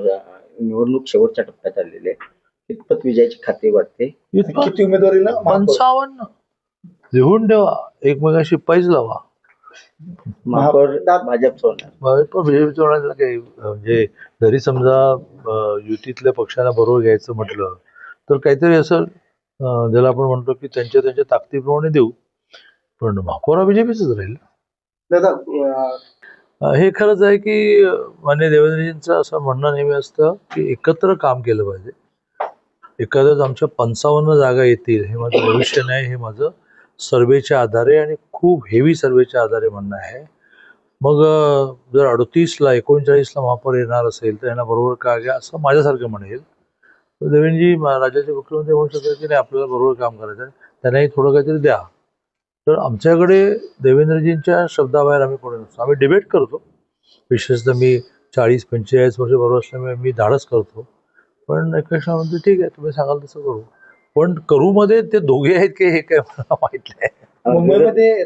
निवडणूक शेवटच्या टप्प्यात आलेली आहे. कितपत विजयाची खात्री वाटते? किती उमेदवारीला? पंचावन्न. लिहून ठेवा. एकमेकांशी पैज लावा. महापौर भाजप काही म्हणजे जरी समजा युतीतल्या पक्षांना बरोबर घ्यायचं म्हटलं तर काहीतरी असं ज्याला आपण म्हणतो की त्यांच्या त्यांच्या ताकदीप्रमाणे देऊ. पण महापौर बीजेपीच राहील. दादा हे खरंच आहे की अं, मान्य देवेंद्रजींचं असं म्हणणं नेहमी असतं की एकत्र काम केलं पाहिजे. एखाद्याच आमच्या पंचावन्न जागा येतील हे माझं भविष्य नाही हे माझं सर्वेच्या आधारे आणि खूप हेवी सर्वेच्या आधारे म्हणणं आहे. मग जर अडतीसला एकोणचाळीसला महापौर येणार असेल तर यांना बरोबर का घ्या असं माझ्यासारखं म्हणेल. तर देवेंद्रजी राज्याचे मुख्यमंत्री म्हणू शकतात की नाही आपल्याला बरोबर काम करायचं आहे. त्यांनाही थोडं काहीतरी द्या. तर आमच्याकडे देवेंद्रजींच्या शब्दाबाहेर आम्ही कोणी नसतो. आम्ही डिबेट करतो. विशेषतः मी चाळीस पंचेचाळीस वर्ष बरोबर असल्यामुळे मी धाडस करतो. पण एका म्हणतो ठीक आहे तुम्ही सांगाल तसं करू. पण करूमध्ये ते दोघे आहेत की हे काय मला माहीत नाही. मुंबईमध्ये